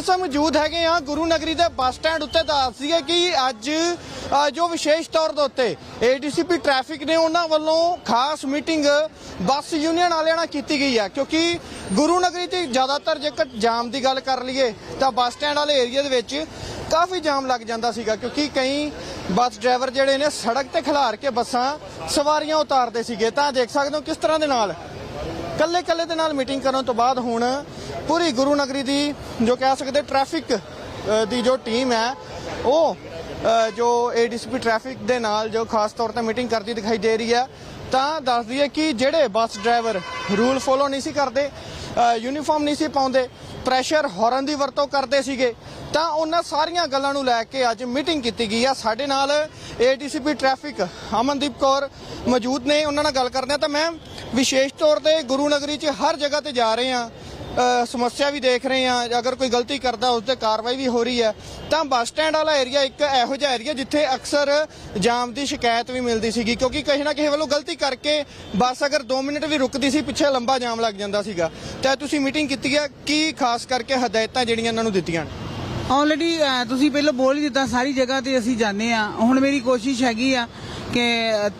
ਇਸ ਸਮੇਂ ਮੌਜੂਦ ਹੈਗੇ ਆ ਗੁਰੂ ਨਗਰੀ ਦੇ ਬੱਸ ਸਟੈਂਡ ਉੱਤੇ। ਦੱਸ ਦਈਏ ਕਿ ਅੱਜ ਜੋ ਵਿਸ਼ੇਸ਼ ਤੌਰ ਦੇ ਉੱਤੇ ਏਡੀਸੀਪੀ ਟ੍ਰੈਫਿਕ ਨੇ ਉਹਨਾਂ ਵੱਲੋਂ ਖਾਸ ਮੀਟਿੰਗ ਬੱਸ ਯੂਨੀਅਨ ਵਾਲਿਆਂ ਨਾਲ ਕੀਤੀ ਗਈ ਹੈ। ਕਿਉਂਕਿ ਗੁਰੂ ਨਗਰੀ ਤੇ ਜ਼ਿਆਦਾਤਰ ਜੇਕਰ ਜਾਮ ਦੀ ਗੱਲ ਕਰ ਲਈਏ, ਤਾਂ ਬੱਸ ਸਟੈਂਡ ਵਾਲੇ ਏਰੀਆ ਦੇ ਵਿੱਚ ਕਾਫੀ ਜਾਮ ਲੱਗ ਜਾਂਦਾ ਸੀਗਾ। ਕਿਉਂਕਿ ਕਈ ਬੱਸ ਡਰਾਈਵਰ ਜਿਹੜੇ ਨੇ ਸੜਕ ਤੇ ਖਿਲਾਰ ਕੇ ਬੱਸਾਂ ਸਵਾਰੀਆਂ ਉਤਾਰਦੇ ਸੀਗੇ। ਤਾਂ ਦੇਖ ਸਕਦੇ ਹੋ ਕਿਸ ਤਰ੍ਹਾਂ ਦੇ ਨਾਲ ਕੱਲੇ ਕੱਲੇ ਦੇ ਨਾਲ ਮੀਟਿੰਗ ਕਰਨ ਤੋਂ ਬਾਅਦ ਹੁਣ ਪੂਰੀ ਗੁਰੂ ਨਗਰੀ ਦੀ ਜੋ ਕਹਿ ਸਕਦੇ ਟ੍ਰੈਫਿਕ ਦੀ ਜੋ ਟੀਮ ਹੈ ਉਹ ਅ, ਜੋ ਏਡੀਸੀਪੀ ਟ੍ਰੈਫਿਕ ਦੇ ਨਾਲ ਜੋ ਖਾਸ ਤੌਰ ਤੇ ਮੀਟਿੰਗ ਕਰਦੀ ਦਿਖਾਈ ਦੇ ਰਹੀ ਹੈ ਤਾਂ ਦੱਸਦੀ ਹੈ ਕਿ ਜਿਹੜੇ ਬੱਸ ਡਰਾਈਵਰ ਰੂਲ ਫੋਲੋ ਨਹੀਂ ਸੀ ਕਰਦੇ ਅ, ਯੂਨੀਫਾਰਮ ਨਹੀਂ ਸੀ ਪਾਉਂਦੇ ਪ੍ਰੈਸ਼ਰ ਹਾਰਨ ਦੀ ਵਰਤੋਂ ਕਰਦੇ ਸੀਗੇ। ਤਾਂ ਉਹਨਾਂ ਸਾਰੀਆਂ ਗੱਲਾਂ ਨੂੰ ਲੈ ਕੇ ਅੱਜ ਮੀਟਿੰਗ ਕੀਤੀ ਗਈ ਆ। ਸਾਡੇ ਨਾਲ ਏਡੀਸੀਪੀ ਟ੍ਰੈਫਿਕ ਅਮਨਦੀਪ ਕੌਰ ਮੌਜੂਦ ਨੇ। ਉਹਨਾਂ ਨਾਲ ਗੱਲ ਕਰਦੇ ਆ। ਤਾਂ ਮੈਂ ਵਿਸ਼ੇਸ਼ ਤੌਰ ਤੇ ਗੁਰੂ ਨਗਰੀ 'ਚ ਹਰ ਜਗ੍ਹਾ ਤੇ ਜਾ ਰਹੇ। ਆ ਸਮੱਸਿਆ ਵੀ ਦੇਖ ਰਹੇ ਹਾਂ। ਅਗਰ ਕੋਈ ਗਲਤੀ ਕਰਦਾ ਉਸ ਤੇ ਕਾਰਵਾਈ ਵੀ ਹੋ ਰਹੀ ਹੈ। ਤਾਂ ਬੱਸ ਸਟੈਂਡ ਵਾਲਾ ਏਰੀਆ ਇੱਕ ਇਹੋ ਜਿਹਾ ਏਰੀਆ ਜਿੱਥੇ ਅਕਸਰ ਜਾਮ ਦੀ ਸ਼ਿਕਾਇਤ ਵੀ ਮਿਲਦੀ ਸੀਗੀ। ਕਿਉਂਕਿ ਕਿਸੇ ਨਾ ਕਿਸੇ ਵੱਲੋਂ ਗਲਤੀ ਕਰਕੇ ਬੱਸ ਅਗਰ 2 ਮਿੰਟ ਵੀ ਰੁਕਦੀ ਸੀ, ਪਿੱਛੇ ਲੰਬਾ ਜਾਮ ਲੱਗ ਜਾਂਦਾ ਸੀਗਾ। ਤਾਂ ਤੁਸੀਂ ਮੀਟਿੰਗ ਕੀਤੀ ਹੈ। ਕੀ ਖਾਸ ਕਰਕੇ ਹਦਾਇਤਾਂ ਜਿਹੜੀਆਂ ਇਹਨਾਂ ਨੂੰ ਦਿੱਤੀਆਂ ਨੇ? ਆਲਰੇਡੀ ਤੁਸੀਂ ਪਹਿਲਾਂ ਬੋਲ ਹੀ ਦਿੱਤਾ, ਸਾਰੀ ਜਗ੍ਹਾ ਤੇ ਅਸੀਂ ਜਾਂਦੇ ਆ ਹੁਣ ਮੇਰੀ ਕੋਸ਼ਿਸ਼ ਹੈਗੀ ਆ ਕਿ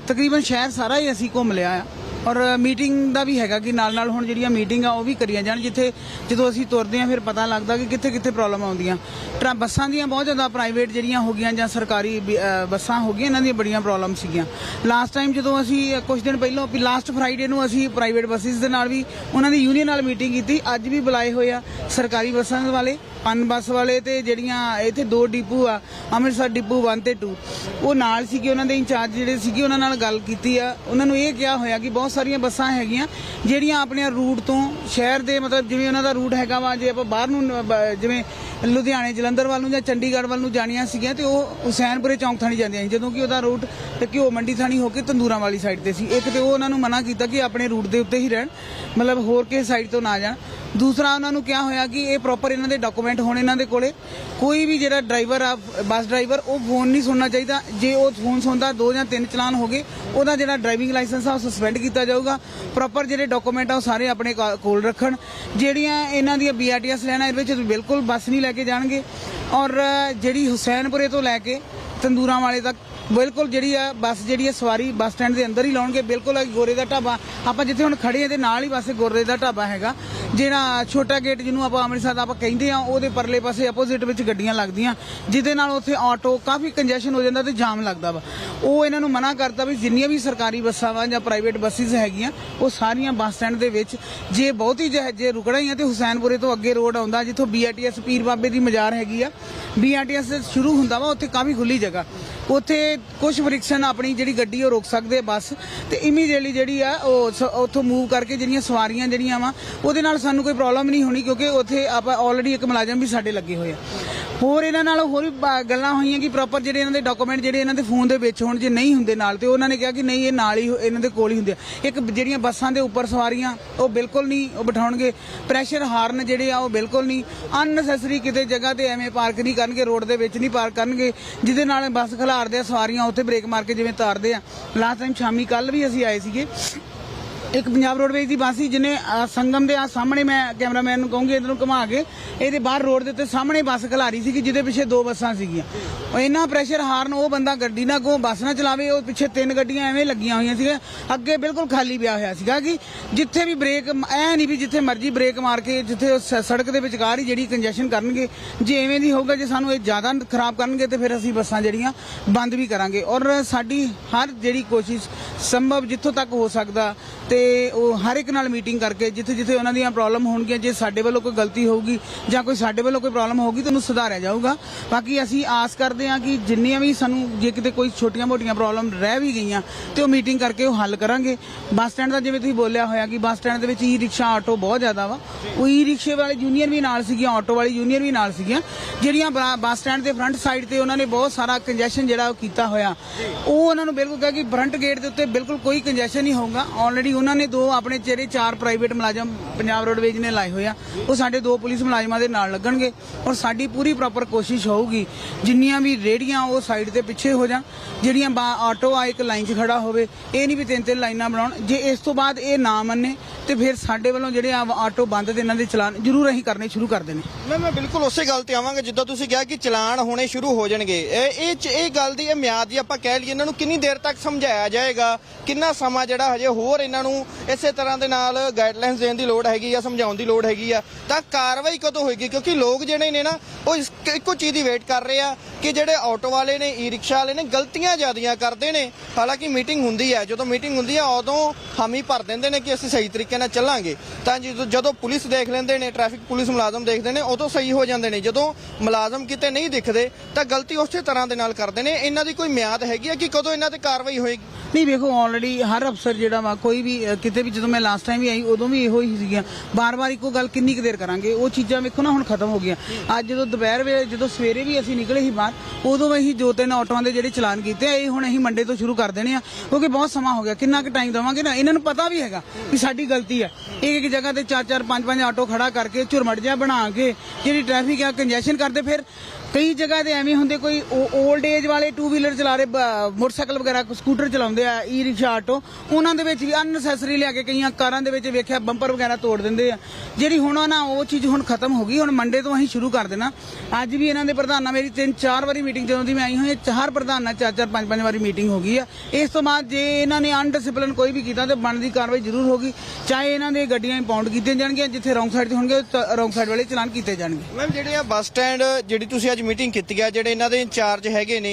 ਤਕਰੀਬਨ ਸ਼ਹਿਰ ਸਾਰਾ ਹੀ ਅਸੀਂ ਘੁੰਮ ਲਿਆ ਆ। ਔਰ ਮੀਟਿੰਗ ਦਾ ਵੀ ਹੈਗਾ ਕਿ ਨਾਲ ਨਾਲ ਹੁਣ ਜਿਹੜੀਆਂ ਮੀਟਿੰਗ ਆ ਉਹ ਵੀ ਕਰੀਆਂ ਜਾਣ ਜਿੱਥੇ ਜਦੋਂ ਅਸੀਂ ਤੁਰਦੇ ਆ ਫਿਰ ਪਤਾ ਲੱਗਦਾ ਕਿ ਕਿੱਥੇ ਕਿੱਥੇ ਪ੍ਰੋਬਲਮ ਆਉਂਦੀਆਂ। ਟਰਾ ਬੱਸਾਂ ਦੀਆਂ ਬਹੁਤ ਜ਼ਿਆਦਾ ਪ੍ਰਾਈਵੇਟ ਜਿਹੜੀਆਂ ਹੋ ਗਈਆਂ ਜਾਂ ਸਰਕਾਰੀ ਵੀ, ਬੱਸਾਂ ਹੋ ਗਈਆਂ ਇਹਨਾਂ ਦੀਆਂ ਬੜੀਆਂ ਪ੍ਰੋਬਲਮ ਸੀਗੀਆਂ। ਲਾਸਟ ਟਾਈਮ ਜਦੋਂ ਅਸੀਂ ਅ, ਕੁਝ ਦਿਨ ਪਹਿਲਾਂ ਲਾਸਟ ਫਰਾਈਡੇ ਨੂੰ ਅਸੀਂ ਪ੍ਰਾਈਵੇਟ ਬੱਸਿਸ ਦੇ ਨਾਲ ਵੀ ਉਹਨਾਂ ਦੀ ਯੂਨੀਅਨ ਨਾਲ ਮੀਟਿੰਗ ਕੀਤੀ ਅੱਜ ਵੀ ਬੁਲਾਏ ਹੋਏ ਆ ਸਰਕਾਰੀ ਬੱਸਾਂ ਵਾਲੇ। ਪਨ ਬੱਸ ਵਾਲੇ ਤੇ ਜਿਹੜੀਆਂ ਇੱਥੇ ਦੋ ਡਿਪੂ ਆ, ਅੰਮ੍ਰਿਤਸਰ ਡਿਪੂ 1 ਤੇ 2 ਉਹ ਨਾਲ ਸੀਗੇ, ਉਹਨਾਂ ਦੇ ਇੰਚਾਰਜ ਜਿਹੜੇ ਸੀਗੇ, ਉਹਨਾਂ ਨਾਲ ਗੱਲ ਕੀਤੀ ਆ। ਉਹਨਾਂ ਨੂੰ ਇਹ ਕਿਹਾ ਹੋਇਆ ਕਿ ਬਹੁਤ ਸਾਰੀਆਂ ਬੱਸਾਂ ਹੈਗੀਆਂ, ਜਿਹੜੀਆਂ ਆਪਣੇ ਰੂਟ ਤੋਂ ਸ਼ਹਿਰ ਦੇ ਮਤਲਬ ਜਿਵੇਂ ਉਹਨਾਂ ਦਾ ਰੂਟ ਹੈਗਾ ਵਾ, ਜੇ ਆਪਾਂ ਬਾਹਰ ਨੂੰ ਜਿਵੇਂ ਲੁਧਿਆਣੇ, ਜਲੰਧਰ ਵੱਲ ਨੂੰ ਜਾਂ ਚੰਡੀਗੜ੍ਹ ਵੱਲ ਨੂੰ ਜਾਣੀਆਂ ਸੀਗੀਆਂ ਤੇ ਉਹ ਹੁਸੈਨਪੁਰੇ ਚੌਂਕ ਥਾਣੀ ਜਾਂਦੀਆਂ ਸੀ ਜਦੋਂ ਕਿ ਉਹਦਾ ਰੂਟ ਤੇ ਘਿਓ ਮੰਡੀ ਥਾਣੀ ਹੋ ਕੇ ਤੰਦੂਰਾਂ ਵਾਲੀ ਸਾਈਡ ਤੇ ਸੀ। ਇੱਕ ਤੇ ਉਹ ਉਹਨਾਂ ਨੂੰ ਮਨਾ ਕੀਤਾ ਕਿ ਆਪਣੇ ਰੂਟ ਦੇ ਉੱਤੇ ਹੀ ਰਹਿਣ, ਮਤਲਬ ਹੋਰ ਕਿਸੇ ਸਾਈਡ ਤੋਂ ਨਾ ਜਾਣ। ਦੂਸਰਾ ਉਹਨਾਂ ਨੂੰ ਕਿਹਾ ਹੋਇਆ ਕਿ ਇਹ ਪ੍ਰੋਪਰ ਇਹਨਾਂ ਦੇ ਡਾਕੂਮੈਂਟ ਹੋਣ ਇਹਨਾਂ ਦੇ ਕੋਲੇ। ਕੋਈ ਵੀ ਜਿਹੜਾ ਡਰਾਈਵਰ ਆ ਬੱਸ ਡਰਾਈਵਰ ਉਹ ਫੋਨ ਨਹੀਂ ਸੁਣਨਾ ਚਾਹੀਦਾ। ਜੇ ਉਹ ਫੋਨ ਸੁਣਦਾ, ਦੋ ਜਾਂ ਤਿੰਨ ਚਲਾਨ ਹੋ ਗਏ, ਉਹਦਾ ਜਿਹੜਾ ਡਰਾਈਵਿੰਗ ਲਾਇਸੈਂਸ ਆ, ਉਹ ਸਸਪੈਂਡ ਕੀਤਾ ਜਾਊਗਾ। ਪ੍ਰੋਪਰ ਜਿਹੜੇ ਡਾਕੂਮੈਂਟ ਆ, ਉਹ ਸਾਰੇ ਆਪਣੇ ਕਾ- ਕੋਲ ਰੱਖਣ। ਜਿਹੜੀਆਂ ਇਹਨਾਂ ਦੀਆਂ ਬੀਆਰਟੀਐਸ ਲੈਣਾ, ਇਹਦੇ ਵਿੱਚ ਬਿਲਕੁਲ ਬੱਸ ਨਹੀਂ ਲੈ ਕੇ ਜਾਣਗੇ ਔਰ ਜਿਹੜੀ ਹੁਸੈਨਪੁਰੇ ਤੋਂ ਲੈ ਕੇ ਤੰਦੂਰਾਂ ਵਾਲੇ ਤੱਕ ਬਿਲਕੁਲ ਜਿਹੜੀ ਆ ਬੱਸ ਜਿਹੜੀ ਆ ਸਵਾਰੀ ਬੱਸ ਸਟੈਂਡ ਦੇ ਅੰਦਰ ਹੀ ਲਾਉਣਗੇ, ਬਿਲਕੁਲ ਆ ਗੋਰੇ ਦਾ ਢਾਬਾ। ਆਪਾਂ ਜਿੱਥੇ ਹੁਣ ਖੜੇ ਆ ਦੇ ਨਾਲ ਹੀ ਪਾਸੇ ਗੋਰੇ ਦਾ ਢਾਬਾ ਹੈਗਾ। ਜਿਹੜਾ ਛੋਟਾ ਗੇਟ ਜਿਹਨੂੰ ਆਪਾਂ ਅੰਮ੍ਰਿਤਸਰ ਦਾ ਆਪਾਂ ਕਹਿੰਦੇ ਆ, ਉਹਦੇ ਪਰਲੇ ਪਾਸੇ ਆਪੋਜ਼ਿਟ ਵਿੱਚ ਗੱਡੀਆਂ ਲੱਗਦੀਆਂ। ਜਿਹਦੇ ਨਾਲ ਉੱਥੇ ਆਟੋ ਕਾਫੀ ਕੰਜੈਸ਼ਨ ਹੋ ਜਾਂਦਾ ਤੇ ਜਾਮ ਲੱਗਦਾ ਵਾ। ਉਹ ਇਹਨਾਂ ਨੂੰ ਮਨਾ ਕਰਤਾ ਵੀ ਜਿੰਨੀਆਂ ਵੀ ਸਰਕਾਰੀ ਬੱਸਾਂ ਵਾ ਜਾਂ ਪ੍ਰਾਈਵੇਟ ਬੱਸਿਸ ਹੈਗੀਆਂ, ਉਹ ਸਾਰੀਆਂ ਬੱਸ ਸਟੈਂਡ ਦੇ ਵਿੱਚ ਜੇ ਬਹੁਤ ਹੀ ਜੇ ਰੁਕਣਾ ਹੀ ਆ ਤੇ ਹੁਸੈਨਪੁਰੇ ਤੋਂ ਅੱਗੇ ਰੋਡ ਆਉਂਦਾ, ਜਿੱਥੋਂ ਬੀਆਰਟੀਐਸ ਪੀਰ ਬਾਬੇ ਦੀ ਮਜ਼ਾਰ ਹੈਗੀ ਆ। ਬੀਆਰਟੀਐਸ ਸ਼ੁਰੂ ਹੁੰਦਾ ਵਾ, ਉੱਥੇ ਕਾਫੀ ਖੁੱਲੀ ਜਗ੍ਹਾ। ਉੱਥੇ ਕੁਝ ਫ੍ਰਿਕਸ਼ਨ ਆਪਣੀ ਜਿਹੜੀ ਗੱਡੀ ਉਹ ਰੋਕ ਸਕਦੇ ਬੱਸ ਤੇ ਇਮੀਡੀਏਟਲੀ ਜਿਹੜੀ ਆ ਉਹ ਸ- ਉੱਥੋਂ ਮੂਵ ਕਰਕੇ ਜਿਹੜੀਆਂ ਸਵਾਰੀਆਂ ਜਿਹੜੀਆਂ ਵਾ, ਉਹਦੇ ਨਾਲ ਸਾਨੂੰ ਕੋਈ ਪ੍ਰੋਬਲਮ ਨਹੀਂ ਹੋਣੀ ਕਿਉਂਕਿ ਉੱਥੇ ਆਪਾਂ ਆਲਰੇਡੀ ਇੱਕ ਮੁਲਾਜ਼ਮ ਵੀ ਸਾਡੇ ਲੱਗੇ ਹੋਏ ਆ। ਹੋਰ ਇਹਨਾਂ ਨਾਲ ਹੋਰ ਵੀ ਬ- ਗੱਲਾਂ ਹੋਈਆਂ ਕਿ ਪ੍ਰੋਪਰ ਜਿਹੜੇ ਇਹਨਾਂ ਦੇ ਡਾਕੂਮੈਂਟ ਜਿਹੜੇ ਇਹਨਾਂ ਦੇ ਫੋਨ ਦੇ ਵਿੱਚ ਹੋਣ, ਜੇ ਨਹੀਂ ਹੁੰਦੇ ਨਾਲ, ਤੇ ਉਹਨਾਂ ਨੇ ਕਿਹਾ ਕਿ ਨਹੀਂ, ਇਹ ਨਾਲ ਹੀ ਇਹਨਾਂ ਦੇ ਕੋਲ ਹੀ ਹੁੰਦੇ ਆ। ਇੱਕ ਜਿਹੜੀਆਂ ਬੱਸਾਂ ਦੇ ਉੱਪਰ ਸਵਾਰੀਆਂ, ਉਹ ਬਿਲਕੁਲ ਨਹੀਂ, ਉਹ ਬਿਠਾਉਣਗੇ। ਪ੍ਰੈਸ਼ਰ ਹਾਰਨ ਜਿਹੜੇ ਆ, ਉਹ ਬਿਲਕੁਲ ਨਹੀਂ। ਅਨਨੈਸੈਸਰੀ ਕਿਤੇ ਜਗ੍ਹਾ ਤੇ ਐਵੇਂ ਪਾਰਕ ਨਹੀਂ ਕਰਨਗੇ ਰੋਡ ਦੇ ਵਿੱਚ ਨਹੀਂ ਪਾਰਕ ਕਰਨਗੇ, ਜਿਹਦੇ ਨਾਲ ਬੱਸ ਖਿਲਾਰਦੇ ਆ ਸਵਾਰੀਆਂ, ਉੱਥੇ ਬ੍ਰੇਕ ਮਾਰ ਕੇ ਜਿਵੇਂ ਤਾਰਦੇ ਆ। ਲਾਸਟ ਟਾਈਮ ਸ਼ਾਮੀ ਕੱਲ ਵੀ ਅਸੀਂ ਆਏ ਸੀਗੇ। ਇੱਕ ਪੰਜਾਬ ਰੋਡਵੇਜ਼ ਦੀ ਬੱਸ ਸੀ ਜਿਹਨੇ ਸੰਗਮ ਦੇ ਆ ਸਾਹਮਣੇ ਮੈਂ ਕੈਮਰਾਮੈਨ ਨੂੰ ਕਹੂੰਗੀ, ਇਹਨਾਂ ਨੂੰ ਘੁਮਾ ਕੇ, ਇਹਦੇ ਬਾਹਰ ਰੋਡ ਦੇ ਉੱਤੇ ਸਾਹਮਣੇ ਬੱਸ ਖਲਾਰੀ ਸੀਗੀ, ਜਿਹਦੇ ਪਿੱਛੇ ਦੋ ਬੱਸਾਂ ਸੀਗੀਆਂ। ਉਹ ਇੰਨਾ ਪ੍ਰੈਸ਼ਰ ਹਾਰਨ, ਉਹ ਬੰਦਾ ਗੱਡੀ ਨਾ ਕੋ ਬੱਸ ਨਾ ਚਲਾਵੇ, ਉਹ ਪਿੱਛੇ ਤਿੰਨ ਗੱਡੀਆਂ ਐਵੇਂ ਲੱਗੀਆਂ ਹੋਈਆਂ ਸੀਗੀਆਂ। ਅੱਗੇ ਬਿਲਕੁਲ ਖਾਲੀ ਪਿਆ ਹੋਇਆ ਸੀਗਾ ਕਿ ਜਿੱਥੇ ਵੀ ਬ੍ਰੇਕ ਐ ਨਹੀਂ ਵੀ ਜਿੱਥੇ ਮਰਜ਼ੀ ਬ੍ਰੇਕ ਮਾਰ ਕੇ, ਜਿੱਥੇ ਸੜਕ ਦੇ ਵਿਚਕਾਰ ਹੀ ਜਿਹੜੀ ਕੰਜੈਸ਼ਨ ਕਰਨਗੇ, ਜੇ ਐਵੇਂ ਦੀ ਹੋਊਗਾ, ਜੇ ਸਾਨੂੰ ਇਹ ਜ਼ਿਆਦਾ ਖਰਾਬ ਕਰਨਗੇ, ਤੇ ਫਿਰ ਅਸੀਂ ਬੱਸਾਂ ਜਿਹੜੀਆਂ ਬੰਦ ਵੀ ਕਰਾਂਗੇ। ਔਰ ਸਾਡੀ ਹਰ ਜਿਹੜੀ ਕੋਸ਼ਿਸ਼ ਸੰਭਵ ਜਿੱਥੋਂ ਤੱਕ ਹੋ ਸਕਦਾ, ਤੇ ਉਹ ਹਰ ਇੱਕ ਨਾਲ ਮੀਟਿੰਗ ਕਰਕੇ ਜਿੱਥੇ ਜਿੱਥੇ ਉਹਨਾਂ ਦੀਆਂ ਪ੍ਰੋਬਲਮ ਹੋਣਗੀਆਂ, ਜੇ ਸਾਡੇ ਵੱਲੋਂ ਕੋਈ ਗਲਤੀ ਹੋਊਗੀ ਜਾਂ ਕੋਈ ਸਾਡੇ ਵੱਲੋਂ ਕੋਈ ਪ੍ਰੋਬਲਮ ਹੋਊਗੀ, ਤਾਂ ਉਹਨੂੰ ਸੁਧਾਰਿਆ ਜਾਊਗਾ। ਬਾਕੀ ਅਸੀਂ ਆਸ ਕਰਦੇ ਹਾਂ ਕਿ ਜਿੰਨੀਆਂ ਵੀ ਸਾਨੂੰ ਜੇ ਕਿਤੇ ਕੋਈ ਛੋਟੀਆਂ-ਮੋਟੀਆਂ ਪ੍ਰੋਬਲਮ ਰਹਿ ਵੀ ਗਈਆਂ, ਤੇ ਉਹ ਮੀਟਿੰਗ ਕਰਕੇ ਉਹ ਹੱਲ ਕਰਾਂਗੇ। ਬੱਸ ਸਟੈਂਡ ਦਾ ਜਿਵੇਂ ਤੁਸੀਂ ਬੋਲਿਆ ਹੋਇਆ ਕਿ ਬੱਸ ਸਟੈਂਡ ਦੇ ਵਿੱਚ ਈ ਰਿਕਸ਼ਾ ਆਟੋ ਬਹੁਤ ਜ਼ਿਆਦਾ ਵਾ। ਉਹ ਈ ਰਿਕਸ਼ੇ ਵਾਲੇ ਯੂਨੀਅਨ ਵੀ ਨਾਲ ਸੀਗੀਆਂ ਆਟੋ ਵਾਲੀ ਯੂਨੀਅਨ ਵੀ ਨਾਲ ਸੀਗੀਆਂ। ਜਿਹੜੀਆਂ ਬਰਾ- ਬੱਸ ਸਟੈਂਡ ਦੇ ਫਰੰਟ ਸਾਈਡ ਤੇ ਉਹਨਾਂ ਨੇ ਬਹੁਤ ਸਾਰਾ ਕੰਜੈਸ਼ਨ ਜਿਹੜਾ ਉਹ ਕੀਤਾ ਹੋਇਆ। ਉਹ ਉਹਨਾਂ ਨੂੰ ਬਿਲਕੁਲ ਕਿਹਾ ਕਿ ਫਰੰਟ ਗੇਟ ਦੇ ਉੱਤੇ ਬਿਲਕੁਲ ਕੋਈ ਕੰਜੈਸ਼ਨ ਨਹੀਂ ਹੋਊਗਾ। ਆਲਰੇਡੀ ਉਹਨਾਂ ਨੇ ਦੋ ਆਪਣੇ ਚਿਹਰੇ ਚਾਰ ਪ੍ਰਾਈਵੇਟ ਮੁਲਾਜ਼ਮ ਪੰਜਾਬ ਰੋਡਵੇਜ ਨੇ ਲਾਏ ਹੋਏ ਆ। ਉਹ ਸਾਡੇ ਦੋ ਪੁਲਿਸ ਮੁਲਾਜ਼ਮਾਂ ਦੇ ਨਾਲ ਲੱਗਣਗੇ ਔਰ ਸਾਡੀ ਪੂਰੀ ਪ੍ਰੋਪਰ ਕੋਸ਼ਿਸ਼ ਹੋਊਗੀ ਜਿੰਨੀਆਂ ਵੀ ਰੇੜੀਆਂ ਉਹ ਸਾਈਡ ਤੇ ਪਿੱਛੇ ਹੋ ਜਾਣ, ਜਿਹੜੀਆਂ ਬਾ- ਆਟੋ ਆ ਇੱਕ ਲਾਈਨ 'ਚ ਖੜਾ ਹੋਵੇ, ਇਹ ਨਹੀਂ ਵੀ ਤਿੰਨ ਤਿੰਨ ਲਾਈਨਾਂ ਬਣਾਉਣ। ਜੇ ਇਸ ਤੋਂ ਬਾਅਦ ਇਹ ਨਾ ਮੰਨੇ ਤੇ ਫਿਰ ਸਾਡੇ ਵੱਲੋਂ ਜਿਹੜੇ ਆ ਆਟੋ ਬੰਦ ਦੇ ਇਹਨਾਂ ਦੇ ਚਲਾਨ ਜ਼ਰੂਰ ਅਸੀਂ ਕਰਨੇ ਸ਼ੁਰੂ ਕਰਦੇ ਨੇ ਮੈਂ ਮੈਂ ਬਿਲਕੁਲ ਉਸੇ ਗੱਲ ਤੇ ਆਵਾਂਗਾ, ਜਿੱਦਾਂ ਤੁਸੀਂ ਕਿਹਾ ਕਿ ਚਲਾਨ ਹੋਣੇ ਸ਼ੁਰੂ ਹੋ ਜਾਣਗੇ। ਇਹ ਇਹ 'ਚ- ਇਹ ਗੱਲ ਦੀ ਇਹ ਮਿਆਦ ਦੀ ਆਪਾਂ ਕਹਿ ਲਈਏ, ਇਹਨਾਂ ਨੂੰ ਕਿੰਨੀ ਦੇਰ ਤੱਕ ਸਮਝਾਇਆ ਜਾਏਗਾ? ਕਿੰਨਾ ਸਮਾਂ ਜਿਹੜਾ ਹਜੇ ਹੋਰ ਇਹਨਾਂ ਨੂੰ ਇਸੇ ਤਰ੍ਹਾਂ ਦੇ ਨਾਲ ਗਾਈਡਲਾਈਨਸ ਦੇਣ ਦੀ ਲੋੜ ਹੈਗੀ ਆ, ਸਮਝਾਉਣ ਦੀ ਲੋੜ ਹੈਗੀ ਆ, ਤਾਂ ਕਾਰਵਾਈ ਕਦੋਂ ਹੋਏਗੀ? ਕਿਉਂਕਿ ਲੋਕ ਜਿਹੜੇ ਨੇ ਨਾ, ਉਹ ਇਸ- ਇੱਕੋ ਚੀਜ਼ ਦੀ ਵੇਟ ਕਰ ਰਹੇ ਆ। ਕਿ ਜਿਹੜੇ ਆਟੋ ਵਾਲੇ ਨੇ ਈ ਰਿਕਸ਼ਾ ਵਾਲੇ ਨੇ, ਗਲਤੀਆਂ ਜ਼ਿਆਦੀਆਂ ਕਰਦੇ ਨੇ। ਹਾਲਾਂਕਿ ਮੀਟਿੰਗ ਹੁੰਦੀ ਹੈ। ਜਦੋਂ ਮੀਟਿੰਗ ਹੁੰਦੀ ਹੈ, ਉਦੋਂ ਹਾਮੀ ਭਰ ਦਿੰਦੇ ਨੇ ਕਿ ਅਸੀਂ ਸਹੀ ਤਰੀਕੇ ਨਾਲ ਚੱਲਾਂਗੇ। ਤਾਂ ਜਦੋਂ ਜਦੋਂ ਪੁਲਿਸ ਦੇਖ ਲੈਂਦੇ ਨੇ, ਟ੍ਰੈਫਿਕ ਪੁਲਿਸ ਮੁਲਾਜ਼ਮ ਦੇਖਦੇ ਨੇ, ਉਦੋਂ ਸਹੀ ਹੋ ਜਾਂਦੇ ਨੇ। ਜਦੋਂ ਮੁਲਾਜ਼ਮ ਕਿਤੇ ਨਹੀਂ ਦਿਖਦੇ, ਤਾਂ ਗਲਤੀ ਉਸੇ ਤਰ੍ਹਾਂ ਦੇ ਨਾਲ ਕਰਦੇ ਨੇ। ਇਹਨਾਂ ਦੀ ਕੋਈ ਮਿਆਦ ਹੈਗੀ ਹੈ ਕਿ ਕਦੋਂ ਇਹਨਾਂ ਤੇ ਕਾਰਵਾਈ ਹੋਏਗੀ? ਨਹੀਂ ਵੇਖੋ ਆਲਰੇਡੀ ਹਰ ਅਫਸਰ ਜਿਹੜਾ ਵਾ ਕੋਈ ਵੀ ਅ, ਕਿਤੇ ਵੀ ਜਦੋਂ ਮੈਂ ਲਾਸਟ ਟਾਈਮ ਵੀ ਆਈ ਉਦੋਂ ਵੀ ਇਹੋ ਹੀ ਸੀਗੀਆਂ। ਬਾਰ-ਬਾਰ ਇੱਕੋ ਗੱਲ ਕਿੰਨੀ ਕੁ ਦੇਰ ਕਰਾਂਗੇ? ਉਹ ਚੀਜ਼ਾਂ ਵੇਖੋ ਨਾ ਹੁਣ ਖਤਮ ਹੋ ਗਈਆਂ। ਅੱਜ ਜਦੋਂ ਦੁਪਹਿਰ ਵੇਲੇ ਜਦੋਂ ਸਵੇਰੇ ਵੀ ਅਸੀਂ ਨਿਕਲੇ ਸੀ ਬਾਹਰ ਉਦੋਂ ਅਸੀਂ ਦੋ ਤਿੰਨ ਆਟੋਆਂ ਦੇ ਜਿਹੜੇ ਚਲਾਨ ਕੀਤੇ ਆ, ਇਹ ਹੁਣ ਅਸੀਂ ਮੰਡੇ ਤੋਂ ਸ਼ੁਰੂ ਕਰ ਦੇਣੇ ਆ। ਕਿਉਂਕਿ ਬਹੁਤ ਸਮਾਂ ਹੋ ਗਿਆ ਕਿੰਨਾ ਕੁ ਟਾਈਮ ਦੇਵਾਂਗੇ ਨਾ ਇਹਨਾਂ ਨੂੰ ਪਤਾ ਵੀ ਹੈਗਾ ਕਿ ਸਾਡੀ ਗਲਤੀ ਹੈ ਇੱਕ ਇੱਕ ਜਗ੍ਹਾ ਤੇ ਚਾਰ ਚਾਰ ਪੰਜ ਪੰਜ ਆਟੋ ਖੜਾ ਕਰਕੇ ਝੁਰਮਟ ਜਿਹਾ ਬਣਾ ਕੇ ਜਿਹੜੀ ਟ੍ਰੈਫਿਕ ਆ ਕੰਜੈਸ਼ਨ ਕਰਦੇ ਫਿਰ ਕਈ ਜਗ੍ਹਾ ਤੇ ਐਵੇਂ ਹੁੰਦੇ ਕੋਈ 올ਡ ਏਜ ਵਾਲੇ ਟੂ ਵੀਲਰ ਚਲਾ ਰਹੇ ਮੋਟਰਸਾਈਕਲ ਵਗੈਰਾ ਸਕੂਟਰ ਚਲਾਉਂਦੇ ਆ ਈ ਰਿਕਸ਼ਾ ਆਟੋ, ਉਹਨਾਂ ਦੇ ਵਿੱਚ ਵੀ ਅਨਨੈਸੈਸਰੀ ਲਿਆ ਕੇ ਕਈਆਂ ਕਾਰਾਂ ਦੇ ਵਿੱਚ ਵੇਖਿਆ ਬੰਪਰ ਵਗੈਰਾ ਤੋੜ ਦਿੰਦੇ ਆ। ਜਿਹੜੀ ਹੁਣ ਨਾ, ਉਹ ਚੀਜ਼ ਹੁਣ ਖਤਮ ਹੋ ਗਈ, ਹੁਣ ਮੰਡੇ ਤੋਂ ਅਸੀਂ ਸ਼ੁਰੂ ਕਰ ਦੇਣਾ। ਅੱਜ ਵੀ ਇਹਨਾਂ ਦੇ ਪ੍ਰਧਾਨਾਂ ਮੇਰੀ ਤਿੰਨ ਚਾਰ ਵਾਰੀ ਮੀਟਿੰਗ ਜਦੋਂ ਦੀ ਮੈਂ ਆਈ ਹੋਈ ਹਾਂ ਹਰ ਪ੍ਰਧਾਨ ਚਾਰ ਚਾਰ ਪੰਜ ਪੰਜ ਵਾਰੀ ਮੀਟਿੰਗ ਹੋ ਗਈ ਆ। ਇਸ ਤੋਂ ਬਾਅਦ ਜੇ ਇਹਨਾਂ ਨੇ ਅਨਡਿਸਪਲਿਨ ਕੋਈ ਵੀ ਕੀਤਾ, ਤੇ ਬਣਦੀ ਕਾਰਵਾਈ ਜ਼ਰੂਰ ਹੋਗੀ ਚਾਹੇ ਇਹਨਾਂ ਦੇ ਗੱਡੀਆਂ ਇੰਪਾਊਂਡ ਕੀਤੀਆਂ ਜਾਣਗੀਆਂ, ਜਿੱਥੇ ਰੌਂਗ ਸਾਈਡ ਤੇ ਹੋਣਗੇ ਰੌਂਗ ਸਾਈਡ ਵਾਲੇ ਚਲਾਨ ਕੀਤੇ ਜਾਣਗੇ। ਮੈਮ ਜਿਹੜੇ ਆ ਬੱਸ ਸਟੈਂਡ ਜਿਹੜੀ ਤੁਸੀਂ ਅੱਜ ਮੀਟਿੰਗ ਕੀਤੀ ਹੈ ਜਿਹੜੇ ਇਹਨਾਂ ਦੇ ਇੰਚਾਰਜ ਹੈਗੇ ਨੇ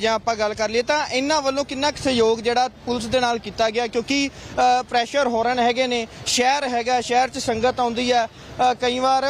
ਜਾਂ ਆਪਾਂ ਗੱਲ ਕਰ ਲਈਏ ਤਾਂ ਇਹਨਾਂ ਵੱਲੋਂ ਕਿੰਨਾ ਕੁ ਸਹਿਯੋਗ ਜਿਹੜਾ ਪੁਲਿਸ ਦੇ ਨਾਲ ਕੀਤਾ ਗਿਆ, ਕਿਉਂਕਿ ਪ੍ਰੈਸ਼ਰ ਹੋਰਨ ਹੈਗੇ ਨੇ, ਸ਼ਹਿਰ ਹੈਗਾ, ਸ਼ਹਿਰ 'ਚ ਸੰਗਤ ਆਉਂਦੀ ਆ ਕਈ ਵਾਰ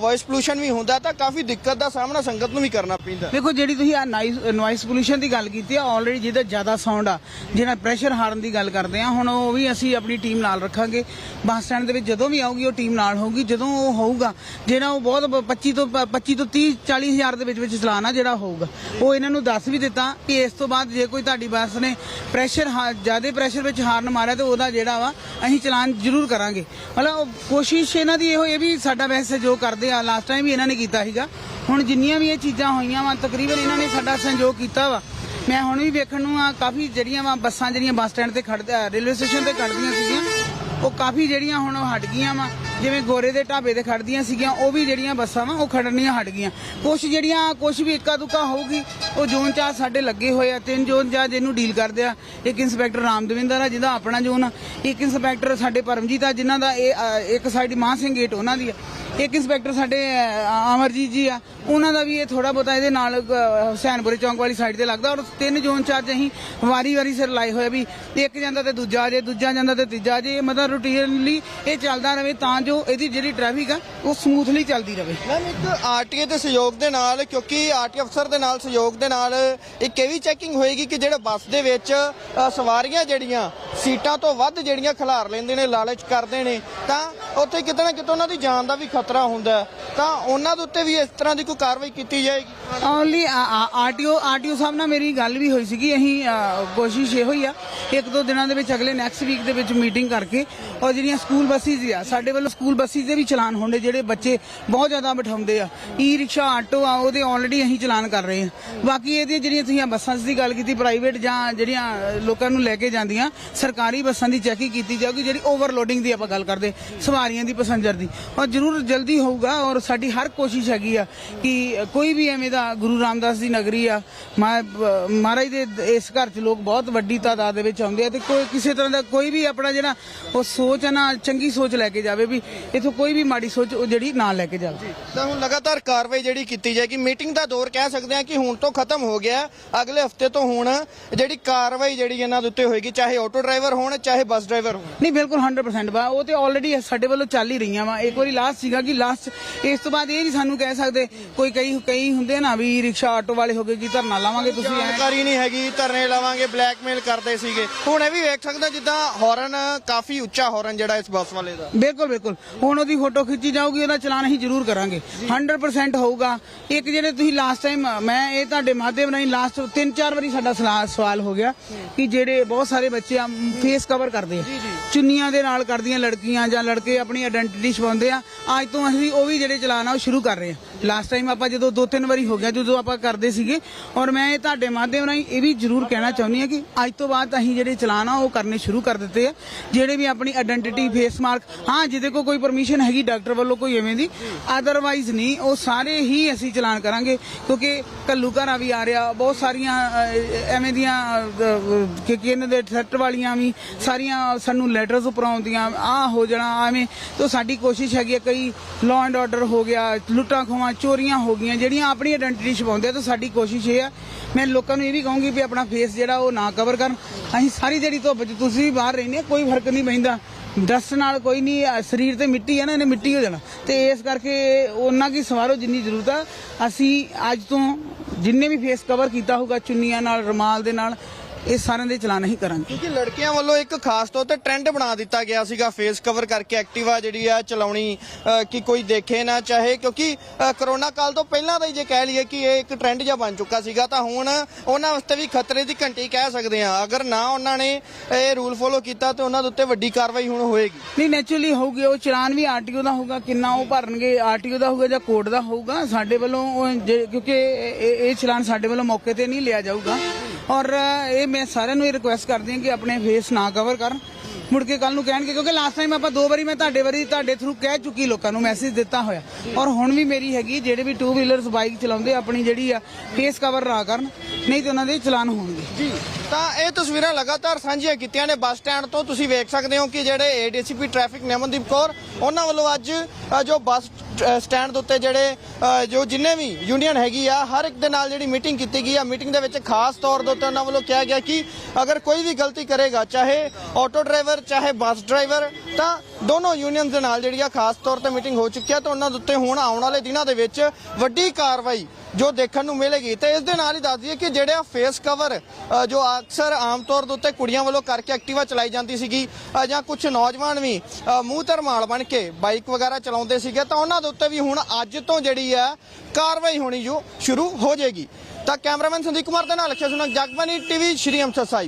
ਵੌਇਸ ਪੋਲੂਸ਼ਨ ਵੀ ਹੁੰਦਾ ਤਾਂ ਕਾਫੀ ਦਿੱਕਤ ਦਾ ਸਾਹਮਣਾ ਸੰਗਤ ਨੂੰ ਵੀ ਕਰਨਾ ਪੈਂਦਾ। ਦੇਖੋ, ਜਿਹੜੀ ਤੁਸੀਂ ਆ ਨੋਇਸ ਪੋਲੂਸ਼ਨ ਦੀ ਗੱਲ ਕੀਤੀ ਆ ਆਲਰੇਡੀ ਜਿਹਦਾ ਜ਼ਿਆਦਾ ਸਾਊਂਡ ਆ ਜਿਹੜਾ ਪ੍ਰੈਸ਼ਰ ਹਾਰਨ ਦੀ ਗੱਲ ਕਰਦੇ ਆ, ਹੁਣ ਉਹ ਵੀ ਅਸੀਂ ਆਪਣੀ ਟੀਮ ਨਾਲ ਰੱਖਾਂਗੇ। ਬੱਸ ਸਟੈਂਡ ਦੇ ਵਿੱਚ ਜਦੋਂ ਵੀ ਆਊਗੀ, ਉਹ ਟੀਮ ਨਾਲ ਹੋਊਗੀ, ਜਦੋਂ ਉਹ ਹੋਊਗਾ ਜਿਹੜਾ ਉਹ ਬਹੁਤ ਬ- 25 ਤੋਂ, ਪ- 25 ਤੋਂ 30 40 ਹਜ਼ਾਰ ਦੇ ਵਿੱਚ ਵਿੱਚ ਚਲਾਣਾ ਜਿਹੜਾ ਹੋਊਗਾ। ਉਹ ਇਹਨਾਂ ਨੂੰ ਦੱਸ ਵੀ ਦਿੱਤਾ ਕਿ ਇਸ ਤੋਂ ਬਾਅਦ ਜੇ ਕੋਈ ਤੁਹਾਡੀ ਬੱਸ ਨੇ ਪ੍ਰੈਸ਼ਰ ਜ਼ਿਆਦਾ ਪ੍ਰੈਸ਼ਰ ਵਿੱਚ ਹਾਰਨ ਮਾਰਿਆ ਤੇ ਉਹਦਾ ਜਿਹੜਾ ਵਾ ਅਸੀਂ ਚਲਾਨ ਜ਼ਰੂਰ ਕਰਾਂਗੇ। ਮਤਲਬ ਕੋਸ਼ਿਸ਼ ਇਹਨਾਂ ਦੀ ਇਹੋ ਇਹ ਵੀ ਸਾਡਾ ਵੈਸੇ ਸਹਿਯੋਗ ਕਰਦੇ ਆ। ਲਾਸਟ ਟਾਈਮ ਵੀ ਇਹਨਾਂ ਨੇ ਕੀਤਾ ਸੀਗਾ। ਹੁਣ ਜਿੰਨੀਆਂ ਵੀ ਇਹ ਚੀਜ਼ਾਂ ਹੋਈਆਂ ਵਾ, ਤਕਰੀਬਨ ਇਹਨਾਂ ਨੇ ਸਾਡਾ ਸਹਿਯੋਗ ਕੀਤਾ ਵਾ। ਮੈਂ ਹੁਣ ਵੀ ਵੇਖਣ ਨੂੰ ਆ, ਕਾਫੀ ਜਿਹੜੀਆਂ ਵਾ ਬੱਸਾਂ ਜਿਹੜੀਆਂ ਬੱਸ ਸਟੈਂਡ ਤੇ ਖੜਦੇ ਰੇਲਵੇ ਸਟੇਸ਼ਨ ਤੇ ਖੜਦੀਆਂ ਸੀਗੀਆਂ। ਉਹ ਕਾਫੀ ਜਿਹੜੀਆਂ ਹੁਣ ਉਹ ਹਟ ਗਈਆਂ ਵਾ ਜਿਵੇਂ ਗੋਰੇ ਦੇ ਢਾਬੇ ਤੇ ਖੜਦੀਆਂ ਸੀਗੀਆਂ ਉਹ ਵੀ ਜਿਹੜੀਆਂ ਬੱਸਾਂ ਵਾ ਉਹ ਖੜਨੀਆਂ ਹਟ ਗਈਆਂ। ਕੁਝ ਜਿਹੜੀਆਂ ਕੁਝ ਵੀ ਇੱਕਾ ਦੁੱਕਾ ਹੋਊਗੀ ਉਹ ਜ਼ੋਨ ਚਾਰ ਸਾਡੇ ਲੱਗੇ ਹੋਏ ਆ ਤਿੰਨ ਜ਼ੋਨ ਜਾਂ ਜਿਹਨੂੰ ਡੀਲ ਕਰਦੇ ਆ ਇੱਕ ਇੰਸਪੈਕਟਰ ਰਾਮਦਵਿੰਦਰ ਆ ਜਿਹਦਾ ਆਪਣਾ ਜ਼ੋਨ ਆ ਇੱਕ ਇੰਸਪੈਕਟਰ ਸਾਡੇ ਪਰਮਜੀਤ ਆ ਜਿਨ੍ਹਾਂ ਦਾ ਇਹ ਅ, ਇੱਕ ਸਾਈਡ ਮਾਂ ਸਿੰਘ ਗੇਟ ਉਹਨਾਂ ਦੀ ਆ ਇੱਕ ਇੰਸਪੈਕਟਰ ਸਾਡੇ ਅ, ਅਮਰਜੀਤ ਜੀ ਆ ਉਹਨਾਂ ਦਾ ਵੀ ਇਹ ਥੋੜਾ ਬਹੁਤਾ ਇਹਦੇ ਨਾਲ ਅ, ਹੁਸੈਨਪੁਰੇ ਚੌਂਕ ਵਾਲੀ ਸਾਈਡ ਤੇ ਲੱਗਦਾ। ਔਰ ਤਿੰਨ ਜ਼ੋਨ ਚਾਰਜ ਅਸੀਂ ਵਾਰੀ ਵਾਰੀ ਸਿਰ ਲਾਏ ਹੋਏ ਵੀ ਇੱਕ ਜਾਂਦਾ ਤੇ ਦੂਜਾ ਆ ਜੇ ਦੂਜਾ ਜਾਂਦਾ ਤੇ ਤੀਜਾ ਆ ਜੇ ਮਤਲਬ ਰੂਟੀਨਲੀ ਇਹ ਚੱਲਦਾ ਰਹੇ ਤਾਂ ਜੋ ਇਹਦੀ ਜਿਹੜੀ ਟ੍ਰੈਫਿਕ ਆ ਉਹ ਸਮੂਥਲੀ ਚੱਲਦੀ ਰਹੇ ਮੈਮ ਇੱਕ ਆਰਟੀਏ ਦੇ ਸਹਿਯੋਗ ਦੇ ਨਾਲ ਕਿਉਂਕਿ ਆਰਟੀ ਅਫਸਰ ਦੇ ਨਾਲ ਸਹਿਯੋਗ ਦੇ ਨਾਲ ਇੱਕ ਇਹ ਵੀ ਚੈਕਿੰਗ ਹੋਏਗੀ ਕਿ ਜਿਹੜੇ ਬੱਸ ਦੇ ਵਿੱਚ ਸਵਾਰੀਆਂ ਜਿਹੜੀਆਂ ਸੀਟਾਂ ਤੋਂ ਵੱਧ ਜਿਹੜੀਆਂ ਖਿਲਾਰ ਲੈਂਦੇ ਨੇ ਲਾਲਚ ਕਰਦੇ ਨੇ ਤਾਂ ਉੱਥੇ ਕਿਤੇ ਨਾ ਕਿਤੇ ਉਹਨਾਂ ਦੀ ਜਾਨ ਦਾ ਵੀ ਖਤਰਾ ਹੁੰਦਾ। ਤਾਂ ਉਹਨਾਂ ਦੇ ਉੱਤੇ ਵੀ ਇਸ ਤਰ੍ਹਾਂ ਦੀ ਕੋਈ ਕਾਰਵਾਈ ਕੀਤੀ ਜਾਏਗੀ। ਓਨਲੀ ਆਰਟੀਓ ਆਰਟੀਓ ਸਾਹਿਬ ਨਾਲ ਮੇਰੀ ਗੱਲ ਵੀ ਹੋਈ ਸੀਗੀ, ਅਸੀਂ ਕੋਸ਼ਿਸ਼ ਇਹੋ ਹੀ ਆ, ਇੱਕ ਦੋ ਦਿਨਾਂ ਦੇ ਵਿੱਚ ਅਗਲੇ ਨੈਕਸਟ ਵੀਕ ਦੇ ਵਿੱਚ ਮੀਟਿੰਗ ਕਰਕੇ, ਔਰ ਜਿਹੜੀਆਂ ਸਕੂਲ ਬੱਸਿਸ ਆ, ਸਾਡੇ ਵੱਲੋਂ ਸਕੂਲ ਬੱਸਿਸ ਦੇ ਵੀ ਚਲਾਨ ਹੁੰਦੇ, ਜਿਹੜੇ ਬੱਚੇ ਬਹੁਤ ਜ਼ਿਆਦਾ ਬਿਠਾਉਂਦੇ ਆ। ਈ ਰਿਕਸ਼ਾ ਆਟੋ ਆ, ਉਹਦੇ ਆਲਰੇਡੀ ਅਸੀਂ ਚਲਾਨ ਕਰ ਰਹੇ ਹਾਂ ਬਾਕੀ ਇਹਦੀਆਂ ਜਿਹੜੀਆਂ ਤੁਸੀਂ ਬੱਸਾਂ ਦੀ ਗੱਲ ਕੀਤੀ ਪ੍ਰਾਈਵੇਟ ਜਾਂ ਜਿਹੜੀਆਂ ਲੋਕਾਂ ਨੂੰ ਲੈ ਕੇ ਜਾਂਦੀਆਂ, ਸਰਕਾਰੀ ਬੱਸਾਂ ਦੀ ਚੈਕਿੰਗ ਕੀਤੀ ਜਾਊਗੀ, ਜਿਹੜੀ ਓਵਰਲੋਡਿੰਗ ਦੀ ਆਪਾਂ ਗੱਲ ਕਰਦੇ, ਸਵਾਰੀਆਂ ਦੀ ਪੈਸੰਜਰ ਦੀ। ਔਰ ਜ਼ਰੂਰ ਜਲਦੀ ਹੋਊਗਾ, ਔਰ ਸਾਡੀ ਹਰ ਕੋਸ਼ਿਸ਼ ਹੈਗੀ ਆ ਕਿ ਕੋਈ ਵੀ ਐਵੇਂ ਦਾ ਗੁਰੂ ਰਾਮਦਾਸ ਦੀ ਨਗਰੀ ਆ। ਮਹਾਰਾਜ ਦੇ ਇਸ ਘਰ 'ਚ ਲੋਕ ਬਹੁਤ ਵੱਡੀ ਤਾਦਾਦ ਦੇ ਵਿੱਚ ਆਉਂਦੇ ਆ ਤੇ ਕੋਈ ਕਿਸੇ ਤਰ੍ਹਾਂ ਦਾ ਕੋਈ ਵੀ ਆਪਣਾ ਜਿਹੜਾ ਉਹ ਸੋਚ ਹੈ ਨਾ ਚੰਗੀ ਸੋਚ ਲੈ ਕੇ ਜਾਵੇ ਵੀ ਇਥੋਂ ਕੋਈ ਵੀ ਮਾੜੀ ਸੋਚ ਉਹ ਜਿਹੜੀ ਨਾ ਲੈ ਕੇ ਜਾਵੇ। ਤਾਂ ਹੁਣ ਲਗਾਤਾਰ ਕਾਰਵਾਈ ਜਿਹੜੀ ਕੀਤੀ ਜਾਏਗੀ ਮੀਟਿੰਗ ਦਾ ਦੌਰ ਕਹਿ ਸਕਦੇ ਹਾਂ ਕਿ ਹੁਣ ਤੋਂ ਖਤਮ ਹੋ ਗਿਆ। ਅਗਲੇ ਹਫ਼ਤੇ ਤੋਂ ਹੁਣ ਜਿਹੜੀ ਕਾਰਵਾਈ ਜਿਹੜੀ ਇਹਨਾਂ ਦੇ ਉੱਤੇ ਹੋਏਗੀ ਚਾਹੇ ਆਟੋ ਡਰਾਈਵਰ ਹੋਣ ਚਾਹੇ ਬੱਸ ਡਰਾਈਵਰ ਹੋਣ। ਨਹੀਂ ਬਿਲਕੁਲ 100% ਬਾ ਉਹ ਤੇ ਆਲਰੇਡੀ ਸਾਡੇ ਵੱਲੋਂ ਚੱਲ ਹੀ ਰਹੀਆਂ ਵਾ। ਇੱਕ ਵਾਰੀ ਲਾਸਟ ਸੀਗਾ ਕਿ ਲਾਸਟ ਇਸ ਤੋਂ ਬਾਅਦ ਇਹ ਨਹੀਂ ਸਾਨੂੰ ਕਹਿ ਸਕਦੇ ਕੋਈ ਕਈ ਕਈ ਹੁੰਦੇ ਨਾ ਵੀ ਰਿਕਸ਼ਾ ਆਟੋ ਵਾਲੇ ਹੋ ਗਏ ਜੀ ਧਰਨਾ ਲਾਵਾਂਗੇ ਤੁਸੀਂ ਐਂ? ਜਾਣਕਾਰੀ ਨਹੀਂ ਹੈਗੀ ਧਰਨੇ ਲਾਵਾਂਗੇ ਬਲੈਕਮੇਲ ਕਰਦੇ ਸੀਗੇ। ਹੁਣ ਇਹ ਵੀ ਵੇਖ ਸਕਦਾ ਜਿੱਦਾਂ ਹੌਰਨ ਕਾਫੀ ਉੱਚਾ ਹੌਰਨ ਜਿਹੜਾ ਇਸ ਬੱਸ ਵਾਲੇ ਦਾ। ਬਿਲਕੁਲ ਬਿਲਕੁਲ। ਹੁਣ ਉਹਦੀ ਫੋਟੋ ਖਿੱਚੀ ਜਾਊਗੀ ਉਹਦਾ ਚਲਾਨ ਅਸੀਂ ਜ਼ਰੂਰ ਕਰਾਂਗੇ। 100% ਹੋਊਗਾ। ਇੱਕ ਜਿਹੜੇ ਤੁਸੀਂ ਲਾਸਟ ਟਾਈਮ ਮੈਂ ਇਹ ਤੁਹਾਡੇ ਮਾਧਿਅਮ ਰਾਹੀਂ ਲਾਸਟ ਤਿੰਨ ਚਾਰ ਵਾਰੀ ਸਾਡਾ ਸਲਾ- ਸਵਾਲ ਹੋ ਗਿਆ ਕਿ ਜਿਹੜੇ ਬਹੁਤ ਸਾਰੇ ਬੱਚੇ ਆ ਫੇਸ ਕਵਰ ਕਰਦੇ ਆ। ਚੁੰਨੀਆਂ ਦੇ ਨਾਲ ਕਰਦੀਆਂ ਲੜਕੀਆਂ ਜਾਂ ਲੜਕੇ ਆਪਣੀ ਆਇਡੈਂਟੀਟੀ ਛਪਾਉਂਦੇ ਆ। ਅੱਜ ਤੋਂ ਅਸੀਂ ਉਹ ਵੀ ਜਿਹੜੇ ਚਲਾਨ ਆ ਉਹ ਸ਼ੁਰੂ ਕਰ ਰਹੇ ਆ। ਲਾਸਟ ਟਾਈਮ ਆਪਾਂ ਜਦੋਂ ਦੋ ਤਿੰਨ ਵਾਰੀ ਹੋ ਗਿਆ ਜਦੋਂ ਆਪਾਂ ਕਰਦੇ ਸੀਗੇ। ਔਰ ਮੈਂ ਇਹ ਤੁਹਾਡੇ ਮਾਧਿਅਮ ਰਾਹੀਂ ਇਹ ਵੀ ਜ਼ਰੂਰ ਕਹਿਣਾ ਚਾਹੁੰਦੀ ਹਾਂ ਕਿ ਅੱਜ ਤੋਂ ਬਾਅਦ ਅਸੀਂ ਜਿਹੜੇ ਚਲਾਨ ਆ, ਉਹ ਕਰਨੇ ਸ਼ੁਰੂ ਕਰ ਦਿੱਤੇ ਆ। ਜਿਹੜੇ ਵੀ ਆਪਣੀ ਆਇਡੈਂਟੀਟੀ ਫੇਸ ਮਾਰਕ ਹਾਂ, ਜਿਹਦੇ ਕੋਲ ਕੋਈ ਪਰਮਿਸ਼ਨ ਹੈਗੀ ਡਾਕਟਰ ਵੱਲੋਂ ਕੋਈ ਐਵੇਂ ਦੀ ਅਦਰਵਾਈਜ਼ ਨਹੀਂ, ਉਹ ਸਾਰੇ ਹੀ ਅਸੀਂ ਚਲਾਨ ਕਰਾਂਗੇ। ਕਿਉਂਕਿ ਕੱਲੂ ਘਰਾਂ ਵੀ ਆ ਰਿਹਾ, ਬਹੁਤ ਸਾਰੀਆਂ ਐਵੇਂ ਦੀਆਂ ਕਿ ਕਿ ਇਹਨਾਂ ਦੇ ਥ੍ਰੈਟ ਵਾਲੀਆਂ ਵੀ ਸਾਰੀਆਂ ਸਾਨੂੰ ਲੈਟਰਸ ਉੱਪਰ ਆਉਂਦੀਆਂ ਆ ਹੋ ਜਾਣਾ, ਐਵੇਂ। ਤੋਂ ਸਾਡੀ ਕੋਸ਼ਿਸ਼ ਹੈਗੀ ਹੈ ਕਈ ਲਾਅ ਐਂਡ ਆਰਡਰ ਹੋ ਗਿਆ ਲੁੱਟਾਂ ਖੋਹਾਂ ਚੋਰੀਆਂ ਹੋ ਗਈਆਂ, ਜਿਹੜੀਆਂ ਆਪਣੀ ਆਇਡੈਂਟੀਟੀ ਛਪਾਉਂਦੇ ਆ ਤਾਂ ਸਾਡੀ ਕੋਸ਼ਿਸ਼ ਇਹ ਆ। ਮੈਂ ਲੋਕਾਂ ਨੂੰ ਇਹ ਵੀ ਕਹੂੰਗੀ ਵੀ ਆਪਣਾ ਫੇਸ ਜਿਹੜਾ ਉਹ ਨਾ ਕਵਰ ਕਰਨ। ਅਸੀਂ ਸਾਰੀ ਜਿਹੜੀ ਧੁੱਪ 'ਚ ਤੁਸੀਂ ਵੀ ਬਾਹਰ ਰਹਿੰਦੇ ਆ ਕੋਈ ਫ਼ਰਕ ਨਹੀਂ ਪੈਂਦਾ। ਡਸਟ ਨਾਲ ਕੋਈ ਨਹੀਂ, ਅਹ ਸਰੀਰ ਤੇ ਮਿੱਟੀ ਆ ਨਾ, ਇਹਨੇ ਮਿੱਟੀ ਹੋ ਜਾਣਾ। ਤੇ ਇਸ ਕਰਕੇ ਉਹਨਾਂ ਕੀ ਸਵਾਰੋ ਜਿੰਨੀ ਜ਼ਰੂਰਤ ਆ। ਅਸੀਂ ਅੱਜ ਤੋਂ ਜਿੰਨੇ ਵੀ ਫੇਸ ਕਵਰ ਕੀਤਾ ਹੋਊਗਾ, ਚੁੰਨੀਆਂ ਨਾਲ, ਰੁਮਾਲ ਦੇ ਨਾਲ ਇਹ ਸਾਰਿਆਂ ਦੇ ਚਲਾਨ ਹੀ ਕਰਾਂਗੇ। ਕਿਉਂਕਿ ਲੜਕੀਆਂ ਵੱਲੋਂ ਇੱਕ ਖਾਸ ਤੌਰ ਤੇ ਟ੍ਰੈਂਡ ਬਣਾ ਦਿੱਤਾ ਗਿਆ ਸੀਗਾ ਫੇਸ ਕਵਰ ਕਰਕੇ ਐਕਟਿਵਾ ਜਿਹੜੀ ਆ ਚਲਾਉਣੀ ਅ, ਕਿ ਕੋਈ ਦੇਖੇ ਨਾ ਚਾਹੇ ਕਿਉਂਕਿ ਅ, ਕਰੋਨਾ ਕਾਲ ਤੋਂ ਪਹਿਲਾਂ ਦਾ ਹੀ ਜੇ ਕਹਿ ਲਈਏ ਕਿ ਇਹ ਇੱਕ ਟ੍ਰੈਂਡ ਜਿਹਾ ਬਣ ਚੁੱਕਾ ਸੀਗਾ ਤਾਂ ਹੁਣ ਉਹਨਾਂ ਵਾਸਤੇ ਵੀ ਖਤਰੇ ਦੀ ਘੰਟੀ ਕਹਿ ਸਕਦੇ ਆ ਅਗਰ ਨਾ ਉਹਨਾਂ ਨੇ ਇਹ ਰੂਲ ਫੋਲੋ ਕੀਤਾ ਤੇ ਉਹਨਾਂ ਦੇ ਉੱਤੇ ਵੱਡੀ ਕਾਰਵਾਈ ਹੁਣ ਹੋਏਗੀ। ਨਹੀਂ ਨੈਚੁਰਲੀ ਹੋਊਗੀ ਉਹ ਚਲਾਨ ਵੀ ਆਰਟੀਓ ਦਾ ਹੋਊਗਾ ਕਿੰਨਾ ਉਹ ਭਰਨਗੇ ਆਰਟੀਓ ਦਾ ਹੋਊਗਾ ਜਾਂ ਕੋਰਟ ਦਾ ਹੋਊਗਾ ਸਾਡੇ ਵੱਲੋਂ ਉਹ ਜੇ- ਕਿਉਂਕਿ ਇਹ ਇਹ- ਇਹ ਚਲਾਨ ਸਾਡੇ ਵੱਲੋਂ ਮੌਕੇ ਤੇ ਨਹੀਂ ਲਿਆ ਜਾਊਗਾ। ਔਰ ਇਹ ਮੈਂ ਸਾਰਿਆਂ ਨੂੰ ਇਹ ਰਿਕੁਐਸਟ ਕਰਦੀ ਹਾਂ ਕਿ ਆਪਣੇ ਫੇਸ ਨਾ ਕਵਰ ਕਰਨ। ਮੁੜ ਕੇ ਕੱਲ ਨੂੰ ਕਹਿਣਗੇ, ਕਿਉਂਕਿ ਲਾਸਟ ਟਾਈਮ ਆਪਾਂ ਦੋ ਵਾਰੀ ਮੈਂ ਤੁਹਾਡੇ ਵਾਰੀ ਤੁਹਾਡੇ ਥਰੂ ਕਹਿ ਚੁੱਕੀ, ਲੋਕਾਂ ਨੂੰ ਮੈਸੇਜ ਦਿੱਤਾ ਹੋਇਆ। ਔਰ ਹੁਣ ਵੀ ਮੇਰੀ ਹੈਗੀ, ਜਿਹੜੇ ਵੀ ਟੂ ਵੀਲਰਸ ਬਾਈਕ ਚਲਾਉਂਦੇ, ਆਪਣੀ ਜਿਹੜੀ ਆ ਫੇਸ ਕਵਰ ਨਾ ਕਰਨ, ਨਹੀਂ ਤੇ ਉਹਨਾਂ ਦੇ ਚਲਾਨ ਹੋਣਗੇ। ਜੀ। ਤਾਂ ਇਹ ਤਸਵੀਰਾਂ ਲਗਾਤਾਰ ਸਾਂਝੀਆਂ ਕੀਤੀਆਂ ਨੇ ਬੱਸ ਸਟੈਂਡ ਤੋਂ। ਤੁਸੀਂ ਵੇਖ ਸਕਦੇ ਹੋ ਕਿ ਜਿਹੜੇ ਏਡੀਸੀਪੀ ਟ੍ਰੈਫਿਕ ਨਿਮਨਦੀਪ ਕੌਰ, ਉਹਨਾਂ ਵੱਲੋਂ ਅੱਜ ਜੋ ਬੱਸ ਸਟੈਂਡ ਦੇ ਉੱਤੇ ਜਿਹੜੇ ਜੋ ਜਿੰਨੇ ਵੀ ਯੂਨੀਅਨ ਹੈਗੀ ਆ, ਹਰ ਇੱਕ ਦੇ ਨਾਲ ਜਿਹੜੀ ਮੀਟਿੰਗ ਕੀਤੀ ਗਈ ਆ। ਮੀਟਿੰਗ ਦੇ ਵਿੱਚ ਖਾਸ ਤੌਰ ਦੇ ਉੱਤੇ ਉਹਨਾਂ ਵੱਲੋਂ ਕਿਹਾ ਗਿਆ ਕਿ ਅਗਰ ਕੋਈ ਵੀ ਗਲਤੀ ਕਰੇਗਾ, ਚਾਹੇ ਆਟੋ ਡਰਾਈਵਰ ਚਾਹੇ ਬੱਸ ਡਰਾਈਵਰ ਤਾਂ ਦੋਨੋਂ ਯੂਨੀਅਨ ਦੇ ਨਾਲ ਜਿਹੜੀ ਆ ਖਾਸ ਤੌਰ ਤੇ ਮੀਟਿੰਗ ਹੋ ਚੁੱਕੀ ਆ। ਤਾਂ ਉਹਨਾਂ ਦੇ ਉੱਤੇ ਹੁਣ ਆਉਣ ਵਾਲੇ ਦਿਨਾਂ ਦੇ ਵਿੱਚ ਵੱਡੀ ਕਾਰਵਾਈ ਜੋ ਦੇਖਣ ਨੂੰ ਮਿਲੇਗੀ ਤੇ ਇਸ ਦੇ ਨਾਲ ਹੀ ਦੱਸ ਦਈਏ ਕਿ ਜਿਹੜੇ ਆ ਫੇਸ ਕਵਰ ਜੋ ਅਕਸਰ ਆਮ ਤੌਰ ਦੇ ਉੱਤੇ ਕੁੜੀਆਂ ਵੱਲੋਂ ਕਰਕੇ ਐਕਟਿਵਾ ਚਲਾਈ ਜਾਂਦੀ ਸੀਗੀ ਜਾਂ ਕੁਝ ਨੌਜਵਾਨ ਵੀ ਮੂੰਹ ਤੇ ਬਣ ਕੇ ਬਾਈਕ ਵਗੈਰਾ ਚਲਾਉਂਦੇ ਸੀਗੇ, ਤਾਂ ਉਹਨਾਂ ਦੇ ਉੱਤੇ ਵੀ ਹੁਣ ਅੱਜ ਤੋਂ ਜਿਹੜੀ ਆ ਕਾਰਵਾਈ ਹੋਣੀ ਜੋ ਸ਼ੁਰੂ ਹੋ ਜਾਏਗੀ। ਤਾਂ ਕੈਮਰਾਮੈਨ ਸੰਦੀਪ ਕੁਮਾਰ ਦੇ ਨਾਲ ਅਕਸ਼ੈ ਸੁਨਕ ਜਗਬਾਨੀ ਟੀਵੀ, ਸ਼੍ਰੀ ਅੰਮ੍ਰਿਤਸਰ ਸਾਹਿਬ।